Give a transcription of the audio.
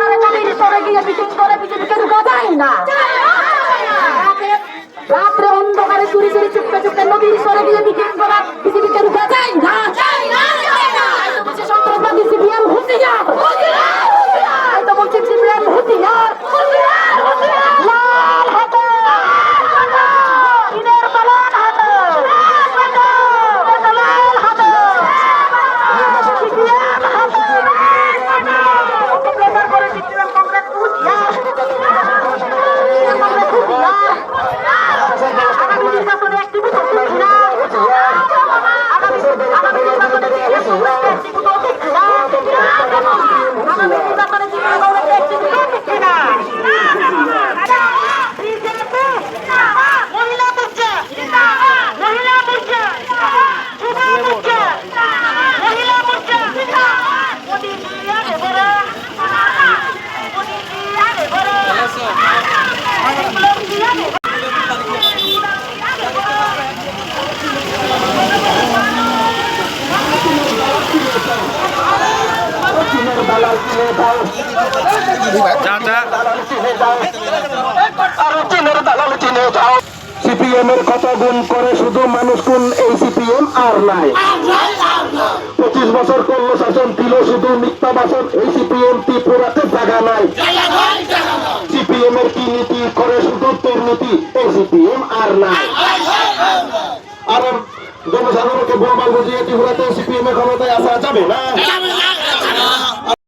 হবে করে গিয়ে মিটিং করে না সিপিএম কথা গুণ করে শুধু মানুষ কোন এই সিপিএম আর নাই পঁচিশ বছর করল শাসন দিল শুধু মিথ্যা বাসন এই সিপিএম ত্রিপুরাতে জায়গা নাই। রাজনীতি এসিপিএম আর নাই। আর জনসাধারণকে বলবার বুঝিয়ে ত্রিপুরাতে এসিপিএম এর ক্ষমতায় আসা যাবে না?